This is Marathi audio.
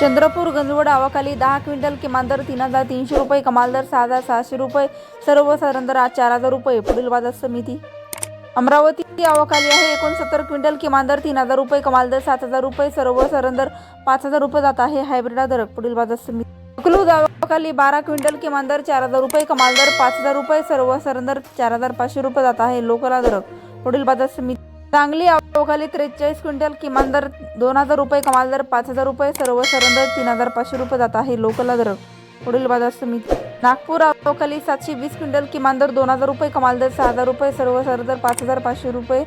चंद्रपूर गंजवड डावाखाली दहा क्विंटल किमान दर तीन हजार तीनशे रुपये कमाल दर सहा हजार सहाशे रुपये सर्वसाधारण दर आज चार हजार रुपये पुढील बाजार समिती. अमरावती आवाखाली आहे एकोणसत्तर क्विंटल किमान दर तीन हजार रुपये कमाल दर सात हजार रुपये सर्वसाधारण दर पाच हजार रुपये जात आहे हायब्रिड दर पुढील बाजार समिती. अकलूज आवाखाली बारा क्विंटल किमान दर चार हजार रुपये कमाल दर पाच हजार रुपये सर्वसाधारण दर चार हजार पाचशे रुपये जात आहे लोकला दर पुढील बाजार समिती. सांगली अवकाली त्रेचाळीस क्विंटल किमान दर दोन हजार रुपये कमाल दर पाच हजार रुपये सर्वसाधारण दर तीन हजार पाचशे रुपये जात आहे. लोकल दर पुढील बाजार समिती. नागपूर अवकाली सातशे वीस क्विंटल किमान दर दोन हजार रुपये कमाल दर सहा हजार रुपये सर्वसाधारण दर पाच हजार पाचशे रुपये.